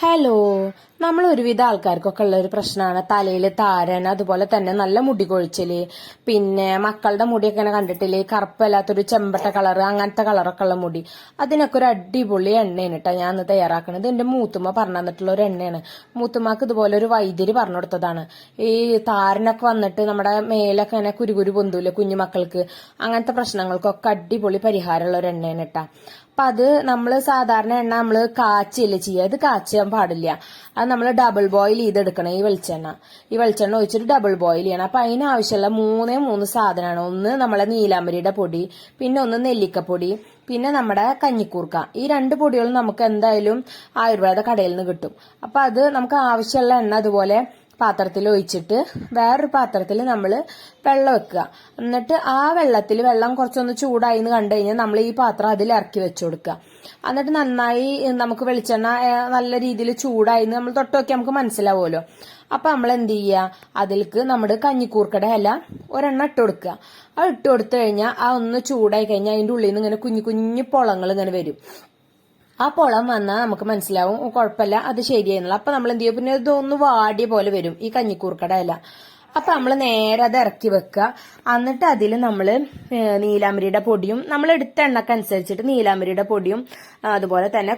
hello. നമ്മൾ ഒരുവിധ ആൾക്കാർക്കൊക്കെ ഉള്ള ഒരു പ്രശ്നമാണ്. തലയിൽ താരൻ അതുപോലെ തന്നെ നല്ല മുടി കൊഴിച്ചിൽ. പിന്നെ മക്കളുടെ മുടിയൊക്കെ ഇങ്ങനെ കണ്ടിട്ടില്ലേ? കറുപ്പല്ലാത്തൊരു ചെമ്പട്ട കളർ അങ്ങനത്തെ കളറൊക്കെ ഉള്ള മുടി. അതിനൊക്കെ ഒരു അടിപൊളി എണ്ണയാണ് കേട്ടോ ഞാൻ ഇന്ന് തയ്യാറാക്കണത്. എന്റെ മൂത്തുമ്മ പറഞ്ഞു തന്നിട്ടുള്ള ഒരു എണ്ണയാണ്. മൂത്തുമ്മക്ക് ഇതുപോലെ ഒരു വൈദ്യര് പറഞ്ഞു കൊടുത്തതാണ്. ഈ താരനൊക്കെ വന്നിട്ട് നമ്മുടെ മേലൊക്കെ ഇങ്ങനെ കുരുകുരു പൊന്തൂല്ലേ കുഞ്ഞുമക്കൾക്ക് അങ്ങനത്തെ പ്രശ്നങ്ങൾക്കൊക്കെ അടിപൊളി പരിഹാരമുള്ള ഒരു എണ്ണയാണ് കേട്ടോ അപ്പൊ അത് നമ്മൾ സാധാരണ എണ്ണ നമ്മൾ കാച്ചിയല്ലേ ചെയ്യുക ഇത് കാച്ചാൻ പാടില്ല. അത് നമ്മൾ ഡബിൾ ബോയിൽ ചെയ്തെടുക്കണം ഈ വെളിച്ചെണ്ണ. ഈ വെളിച്ചെണ്ണ ഒഴിച്ചിട്ട് ഡബിൾ ബോയിൽ ചെയ്യണം. അപ്പൊ അതിനാവശ്യമുള്ള മൂന്നേ മൂന്ന് സാധനമാണ്. ഒന്ന് നമ്മളെ നീലാമ്പരിയുടെ പൊടി പിന്നെ ഒന്ന് നെല്ലിക്കപ്പൊടി പിന്നെ നമ്മുടെ കഞ്ഞിക്കൂർക്ക. ഈ രണ്ട് പൊടികളും നമുക്ക് എന്തായാലും ആയുർവേദ കടയിൽ നിന്ന് കിട്ടും. അപ്പൊ അത് നമുക്ക് ആവശ്യമുള്ള എണ്ണ അതുപോലെ പാത്രത്തിൽ ഒഴിച്ചിട്ട് വേറൊരു പാത്രത്തിൽ നമ്മൾ വെള്ളം വെക്കുക. എന്നിട്ട് ആ വെള്ളത്തിൽ വെള്ളം കുറച്ചൊന്ന് ചൂടായി എന്ന് കണ്ടു കഴിഞ്ഞാൽ നമ്മൾ ഈ പാത്രം അതിൽ ഇറക്കി വെച്ചു കൊടുക്കുക. എന്നിട്ട് നന്നായി നമുക്ക് വെളിച്ചെണ്ണ നല്ല രീതിയിൽ ചൂടായി എന്ന് നമ്മൾ തൊട്ട് നമുക്ക് മനസ്സിലാവുമല്ലോ. അപ്പൊ നമ്മൾ എന്ത് ചെയ്യുക? അതിലേക്ക് നമ്മുടെ കഞ്ഞിക്കൂർക്കയുടെ ഇല ഒരെണ്ണം ഇട്ട് കൊടുക്കുക. അത് ഇട്ട് കൊടുത്തു കഴിഞ്ഞാൽ ആ ഒന്ന് ചൂടായി കഴിഞ്ഞാൽ അതിന്റെ ഉള്ളിൽ നിന്ന് ഇങ്ങനെ കുഞ്ഞു കുഞ്ഞു പൊളങ്ങൾ ഇങ്ങനെ വരും. ആ പൊളം വന്നാൽ നമുക്ക് മനസ്സിലാവും. കുഴപ്പമില്ല അത് ശരിയായിരുന്നില്ല അപ്പൊ നമ്മൾ എന്ത് ചെയ്യും പിന്നെ ഇതൊന്ന് വാടിയ പോലെ വരും ഈ കഞ്ഞിക്കൂർക്കട ഇല. അപ്പൊ നമ്മൾ നേരെ അത് ഇറക്കി വെക്കുക. എന്നിട്ട് അതിൽ നമ്മൾ നീലാമ്പരിയുടെ പൊടിയും നമ്മൾ എടുത്ത എണ്ണക്ക് അനുസരിച്ചിട്ട് നീലാമ്പരിയുടെ പൊടിയും അതുപോലെ തന്നെ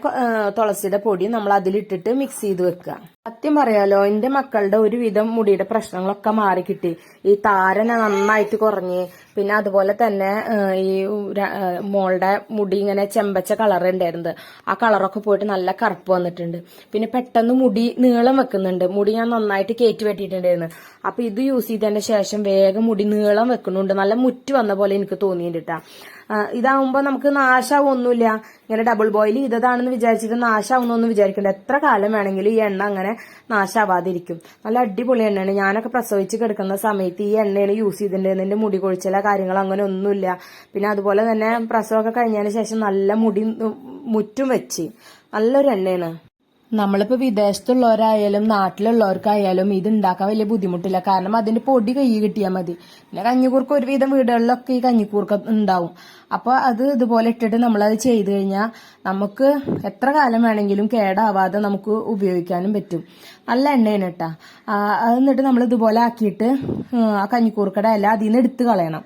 തുളസിയുടെ പൊടിയും നമ്മൾ അതിലിട്ടിട്ട് മിക്സ് ചെയ്ത് വെക്കുക. സത്യം പറയാലോ എന്റെ മക്കളുടെ ഒരുവിധം മുടിയുടെ പ്രശ്നങ്ങളൊക്കെ മാറി കിട്ടി. ഈ താരന നന്നായിട്ട് കുറഞ്ഞ് പിന്നെ അതുപോലെ തന്നെ ഈ മോളുടെ മുടി ഇങ്ങനെ ചെമ്പച്ച കളർ ഉണ്ടായിരുന്നത്. ആ കളറൊക്കെ പോയിട്ട് നല്ല കറുപ്പ് വന്നിട്ടുണ്ട്. പിന്നെ പെട്ടെന്ന് മുടി നീളം വെക്കുന്നുണ്ട്. മുടി ഞാൻ നന്നായിട്ട് കയറ്റി വെട്ടിയിട്ടുണ്ടായിരുന്നു. അപ്പൊ ഇത് യൂസ് ചെയ്തതിന്റെ ശേഷം വേഗം മുടി നീളം വെക്കുന്നുണ്ട്. നല്ല മുറ്റ് വന്ന പോലെ എനിക്ക് തോന്നിയിട്ടാ ഇതാവുമ്പോ നമുക്ക് നാശാവൊന്നുമില്ല. ഇങ്ങനെ ഡബിൾ ബോയിൽ ചെയ്തതാണെന്ന് വിചാരിച്ചിട്ട് നാശാവുന്നൊന്നും വിചാരിക്കണ്ട. എത്ര കാലം വേണമെങ്കിലും ഈ എണ്ണ അങ്ങനെ നാശാവാതിരിക്കും. നല്ല അടിപൊളി എണ്ണയാണ്. ഞാനൊക്കെ പ്രസവിച്ച് കിടക്കുന്ന സമയത്ത് ഈ എണ്ണയാണ് യൂസ് ചെയ്തിട്ടുണ്ടായിരുന്നത്. എന്റെ മുടി കൊഴിച്ചില കാര്യങ്ങൾ അങ്ങനെ ഒന്നുമില്ല. പിന്നെ അതുപോലെ തന്നെ പ്രസവമൊക്കെ കഴിഞ്ഞതിന് ശേഷം നല്ല മുടി മുറ്റും വെച്ച്. നല്ലൊരു എണ്ണയാണ്. നമ്മളിപ്പോ വിദേശത്തുള്ളവരായാലും നാട്ടിലുള്ളവർക്കായാലും ഇത് ഉണ്ടാക്കാൻ വലിയ ബുദ്ധിമുട്ടില്ല. കാരണം അതിന്റെ പൊടി കൈ കിട്ടിയാൽ മതി. പിന്നെ കഞ്ഞിക്കൂർക്ക് ഒരുവിധം വീടുകളിലൊക്കെ ഈ കഞ്ഞിക്കൂർക്ക ഉണ്ടാവും. അപ്പൊ അത് ഇതുപോലെ ഇട്ടിട്ട് നമ്മളത് ചെയ്തു കഴിഞ്ഞാൽ നമുക്ക് എത്ര കാലം വേണമെങ്കിലും കേടാവാതെ നമുക്ക് ഉപയോഗിക്കാനും പറ്റും. നല്ല എണ്ണയാണ് കേട്ടാ. എന്നിട്ട് നമ്മൾ ഇതുപോലെ ആക്കിയിട്ട് ആ കഞ്ഞിക്കൂർക്കയുടെ ഇല അതിൽ നിന്ന് എടുത്ത് കളയണം.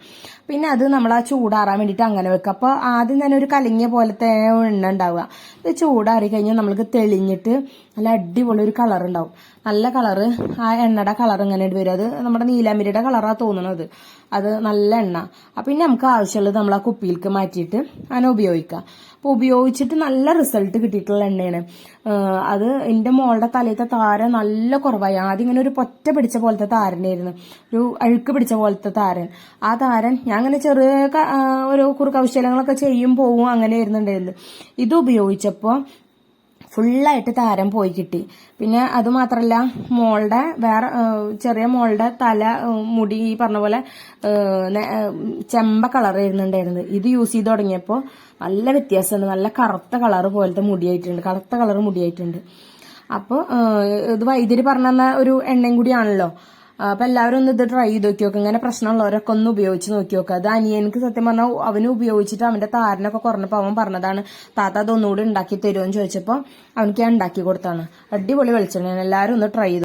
പിന്നെ അത് നമ്മൾ ആ ചൂടാറാൻ വേണ്ടിയിട്ട് അങ്ങനെ വെക്കുക. അപ്പോൾ ആദ്യം തന്നെ ഒരു കലങ്ങിയ പോലത്തെ എണ്ണ ഉണ്ടാവുക. ഇത് ചൂടാറി കഴിഞ്ഞാൽ നമ്മൾക്ക് തെളിഞ്ഞിട്ട് നല്ല അടിപൊളി ഒരു കളർ ഉണ്ടാവും. നല്ല കളറ് ആ എണ്ണയുടെ കളർ ഇങ്ങനെ വരും. അത് നമ്മുടെ നീലാമിരിയുടെ കളറാണ് തോന്നുന്നത്. അത് നല്ല എണ്ണ. അപ്പം പിന്നെ നമുക്ക് ആവശ്യമുള്ളത് നമ്മൾ ആ കുപ്പിയിലേക്ക് മാറ്റിയിട്ട് അങ്ങനെ ഉപയോഗിക്കാം. അപ്പോൾ ഉപയോഗിച്ചിട്ട് നല്ല റിസൾട്ട് കിട്ടിയിട്ടുള്ള എണ്ണയാണ്. അത് എന്റെ മോളുടെ തലയത്തെ താരൻ നല്ല കുറവായി. ആദ്യം ഇങ്ങനെ ഒരു പൊറ്റ പിടിച്ച പോലത്തെ താരനായിരുന്നു. ഒരു അഴുക്ക് പിടിച്ച പോലത്തെ താരൻ. ആ താരൻ ഞാൻ അങ്ങനെ ചെറിയ ഓരോ കുറുക്കൗശലങ്ങളൊക്കെ ചെയ്യും പോവും അങ്ങനെ ആയിരുന്നുണ്ടായിരുന്നു. ഇത് ഉപയോഗിച്ചപ്പോൾ ഫുള്ളായിട്ട് താരം പോയി കിട്ടി. പിന്നെ അത് മാത്രല്ല മോളുടെ വേറെ ചെറിയ മോളുടെ തല മുടി ഈ പറഞ്ഞ പോലെ ചെമ്പ കളർ ആയിരുന്നുണ്ടായിരുന്നത്. ഇത് യൂസ് ചെയ്ത് തുടങ്ങിയപ്പോൾ നല്ല വ്യത്യാസമുണ്ട്. നല്ല കറുത്ത കളർ പോലത്തെ മുടിയായിട്ടുണ്ട്. കറുത്ത കളർ മുടിയായിട്ടുണ്ട്. അപ്പോൾ ഇത് വൈദ്യര് പറഞ്ഞ ഒരു എണ്ണയും കൂടിയാണല്ലോ അപ്പൊ എല്ലാവരും ഒന്ന് ഇത് ട്രൈ ചെയ്ത് നോക്കി നോക്കുക ഇങ്ങനെ പ്രശ്നമുള്ളവരൊക്കെ ഒന്ന് ഉപയോഗിച്ച് നോക്കി നോക്കുക അത് അനിയനക്ക് സത്യം പറഞ്ഞാൽ അവന് ഉപയോഗിച്ചിട്ട് അവന്റെ താരനൊക്കെ കുറഞ്ഞപ്പോൾ അവൻ പറഞ്ഞതാണ് താത്ത അതൊന്നുകൂടി ഉണ്ടാക്കി തരുമോ എന്ന് ചോദിച്ചപ്പോൾ അവനിക്ക് ഉണ്ടാക്കി കൊടുത്താണ്. അടിപൊളി വെളിച്ചെണ്ണയാണ്. എല്ലാവരും ഒന്ന് ട്രൈ